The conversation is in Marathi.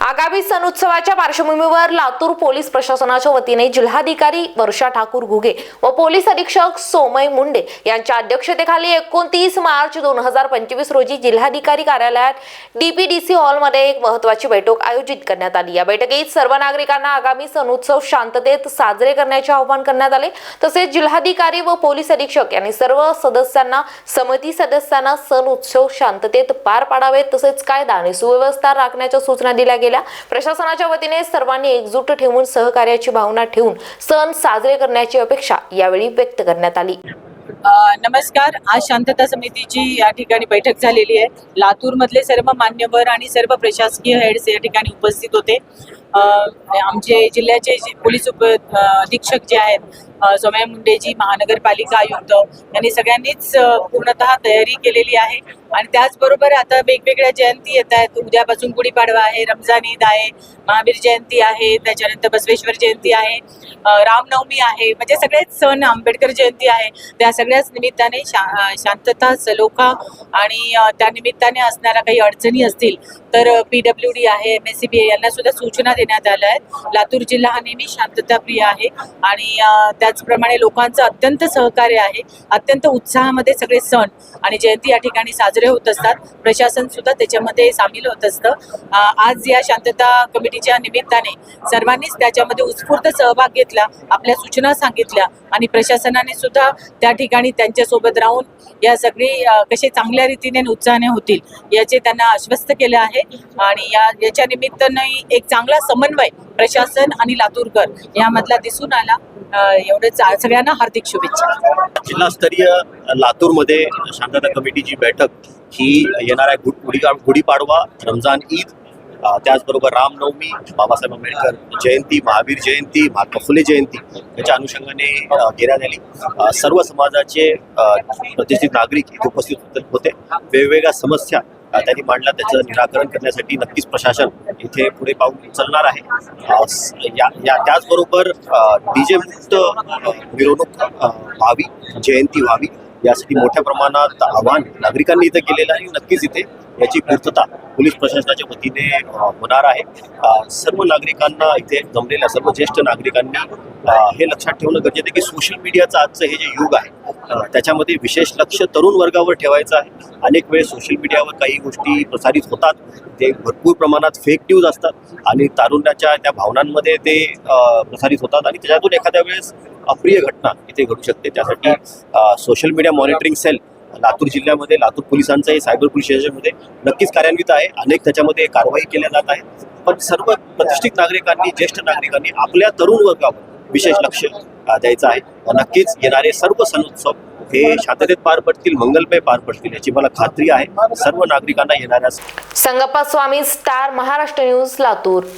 आगामी सण उत्सवाच्या पार्श्वभूमीवर लातूर पोलीस प्रशासनाच्या वतीने जिल्हाधिकारी वर्षा ठाकूर घुगे व पोलीस अधीक्षक सोमय मुंडे यांच्या अध्यक्षतेखाली एकोणतीस मार्च दोन हजार पंचवीस रोजी जिल्हाधिकारी कार्यालयात डीपीडीसी हॉलमध्ये एक महत्वाची बैठक आयोजित करण्यात आली. या बैठकीत सर्व नागरिकांना आगामी सण उत्सव शांततेत साजरे करण्याचे आवाहन करण्यात आले. तसेच जिल्हाधिकारी व पोलीस अधीक्षक यांनी सर्व सदस्यांना समिती सदस्यांना सण उत्सव शांततेत पार पाडावेत. तसेच कायदा आणि सुव्यवस्था राखण्याच्या सूचना दिल्या गेल्या. प्रशासनाच्या वतीने सर्वांनी एकजूट ठेवून सहकार्याची भावना ठेवून सण साजरे करण्याची अपेक्षा यावेळी व्यक्त करण्यात आली. नमस्कार. आज शांतता समितीची या ठिकाणी बैठक झालेली आहे. लातूर मधले सर्व मान्यवर आणि सर्व प्रशासकीय हेड्स या ठिकाणी उपस्थित होते. आमचे जिल्ह्याचे पोलीस उप अधीक्षक जे आहेत सोमय मुंडेजी महानगरपालिका आयुक्त यांनी सगळ्यांनीच पूर्णतः तयारी केलेली आहे. आणि त्याचबरोबर आता वेगवेगळ्या जयंती येत आहेत. उद्यापासून गुढीपाडवा आहे रमजान ईद आहे महावीर जयंती आहे त्याच्यानंतर बसवेश्वर जयंती आहे रामनवमी आहे. म्हणजे सगळेच सण आंबेडकर जयंती आहे. त्या सगळ्याच निमित्ताने शा शांतता सलोखा आणि त्या निमित्ताने असणाऱ्या काही अडचणी असतील तर पी डब्ल्यू डी आहे M S C B A यांना सुद्धा सूचना देण्यात आल्या आहेत. लातूर जिल्हा हा नेहमी शांतताप्रिय आहे आणि त्याचप्रमाणे लोकांचं अत्यंत सहकार्य आहे. अत्यंत उत्साहामध्ये सगळे सण आणि जयंती या ठिकाणी साजरे होत असतात. प्रशासन सुद्धा त्याच्यामध्ये सामील होत असतं. आज या शांतता कमिटीच्या निमित्ताने सर्वांनीच त्याच्यामध्ये उत्स्फूर्त सहभाग घेतला आपल्या सूचना सांगितल्या आणि प्रशासनाने सुद्धा त्या ठिकाणी त्यांच्यासोबत राहून या सगळी कसे चांगल्या रीतीने उत्साहाने होतील याचे त्यांना आश्वस्त केले आहे. आणि या याच्या निमित्ताने एक चांगला समन्वय प्रशासन आणि लातूरकर यामधला दिसून आला. एवढे सगळ्यांना हार्दिक शुभेच्छा. जिल्हास्तरीय लातूरमध्ये शांतता कमिटीची बैठक ही येणार गुढ गुढी गुढीपाडवा रमजान ईद त्याचबरोबर रामनवमी बाबासाहेब आंबेडकर जयंती महावीर जयंती महात्मा फुले जयंती याच्या अनुषंगाने घेण्यात आली. सर्व समाजाचे प्रतिष्ठित नागरिक इथे उपस्थित होते- वेगवेगळ्या समस्या त्यांनी मांडला. त्याचं निराकरण करण्यासाठी नक्कीच प्रशासन इथे पुढे पाऊल उचलणार आहे. या या- त्याचबरोबर डीजे मुक्त मिरवणूक व्हावी जयंती व्हावी यासाठी मोठ्या प्रमाणात आव्हान नागरिकांनी इथे केलेलं आहे. नक्कीच इथे याची पूर्तता पोलीस प्रशासनाच्या वतीने होणार आहे. सर्व नागरिकांना इथे जमलेल्या सर्व ज्येष्ठ नागरिकांनी हे लक्षात ठेवणं गरजेचं आहे की सोशल मीडियाचं आजचं हे जे युग आहे त्याच्यामध्ये विशेष लक्ष तरुण वर्गावर ठेवायचं आहे. अनेक वेळेस सोशल मीडियावर काही गोष्टी प्रसारित होतात. ते भरपूर प्रमाणात फेक न्यूज असतात आणि तारुण्याच्या त्या भावनांमध्ये ते प्रसारित होतात आणि त्याच्यातून एखाद्या वेळेस अप्रिय घटना इथे घडू शकते. त्यासाठी social media monitoring cell Latur जिल्ह्यामध्ये लातूर पोलिसांचाही सायबर पोलीस स्टेशनमध्ये नक्कीच कार्यान्वित आहे. अनेक त्याच्यामध्ये कारवाई केल्या जात आहेत. पण सर्व प्रतिष्ठित नागरिकांनी ज्येष्ठ नागरिकांनी आपल्या तरुण वर्गावर विशेष लक्ष द्यायचं आहे. नक्कीच येणारे सर्व सण उत्सव हे शांततेत पार पडतील मंगलमय पार पडतील याची मला खात्री आहे. सर्व नागरिकांना येणाऱ्या संगप्पा स्वामी स्टार महाराष्ट्र न्यूज लातूर.